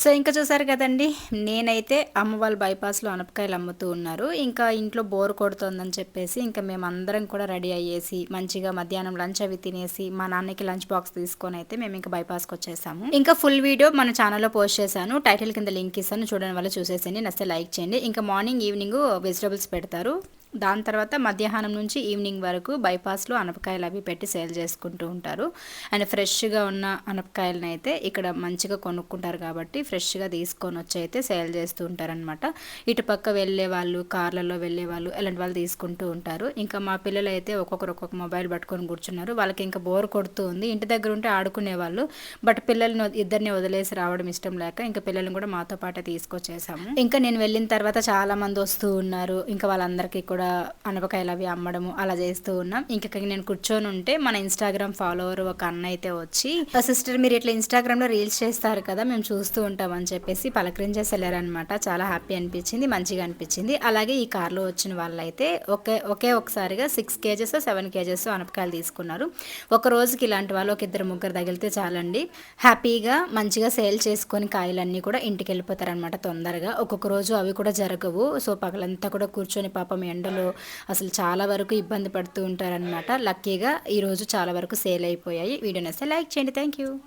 So ఇంకా చూసారు కదండి నేనైతే అమ్మ వాళ్ళ బైపాస్లో అనపకాయలు అమ్ముతూ ఉన్నారు. ఇంకా ఇంట్లో బోర్ కొడుతోందని చెప్పేసి ఇంకా మేము అందరం కూడా రెడీ అయ్యేసి మంచిగా మధ్యాహ్నం లంచ్ అవి తినేసి మా నాన్నకి లంచ్ బాక్స్ తీసుకొని అయితే మేము ఇంకా బైపాస్కి వచ్చేసాము. ఇంకా ఫుల్ వీడియో మన ఛానల్లో పోస్ట్ చేశాను. టైటిల్ కింద లింక్ ఇస్తాను. చూడడం వల్ల చూసేసండి నచ్చితే లైక్ చేయండి. ఇంకా మార్నింగ్ ఈవినింగ్ వెజిటబుల్స్ పెడతారు. దాని తర్వాత మధ్యాహ్నం నుంచి ఈవినింగ్ వరకు బైపాస్లో అనపకాయలు అవి పెట్టి సేల్ చేసుకుంటూ ఉంటారు. అండ్ ఫ్రెష్గా ఉన్న అనపకాయలను అయితే ఇక్కడ మంచిగా కొనుక్కుంటారు కాబట్టి ఫ్రెష్గా తీసుకొని వచ్చి అయితే సేల్ చేస్తూ ఉంటారనమాట ఇటు పక్క వెళ్ళే వాళ్ళు కార్లలో వెళ్ళే వాళ్ళు ఇలాంటి వాళ్ళు తీసుకుంటూ ఉంటారు. ఇంకా మా పిల్లలు అయితే ఒక్కొక్కరు ఒక్కొక్క మొబైల్ పట్టుకొని కూర్చున్నారు. వాళ్ళకి ఇంకా బోర్ కొడుతూ ఉంది. ఇంటి దగ్గర ఉంటే ఆడుకునే వాళ్ళు. బట్ పిల్లల్ని ఇద్దరిని వదిలేసి రావడం ఇష్టం లేక ఇంకా పిల్లల్ని కూడా మాతో పాటే తీసుకొచ్చేసాము. ఇంకా నేను వెళ్ళిన తర్వాత చాలా మంది వస్తూ ఉన్నారు. ఇంకా వాళ్ళందరికీ కూడా అనపకాయలు అవి అమ్మడము అలా చేస్తూ ఉన్నాం. ఇంకా నేను కూర్చొని ఉంటే మన ఇన్స్టాగ్రామ్ ఫాలోవర్ ఒక అన్న అయితే వచ్చి సిస్టర్ మీరు ఇట్లా ఇన్స్టాగ్రామ్లో రీల్స్ చేస్తారు కదా మేము చూస్తూ ఉంటాం అని చెప్పేసి పలకరించేసి వెళ్ళారనమాట చాలా హ్యాపీ అనిపించింది మంచిగా అనిపించింది. అలాగే ఈ కార్లో వచ్చిన వాళ్ళైతే ఒకే ఒకే ఒకసారిగా సిక్స్ కేజెస్ సెవెన్ కేజెస్ అనపకాయలు తీసుకున్నారు. ఒక రోజుకి ఇలాంటి వాళ్ళు ఒక ఇద్దరు ముగ్గురు తగిలితే చాలండి. హ్యాపీగా మంచిగా సేల్ చేసుకొని కాయలన్నీ కూడా ఇంటికి వెళ్ళిపోతారనమాట తొందరగా. ఒక్కొక్క రోజు అవి కూడా జరగవు. సో పగలంతా కూడా కూర్చొని పాపం ఎండలు అసలు చాలా వరకు ఇబ్బంది పడుతూ ఉంటారనమాట లక్కీగా ఈరోజు చాలా వరకు సేల్ అయిపోయాయి. వీడియో నచ్చితే లైక్ చేయండి. Thank you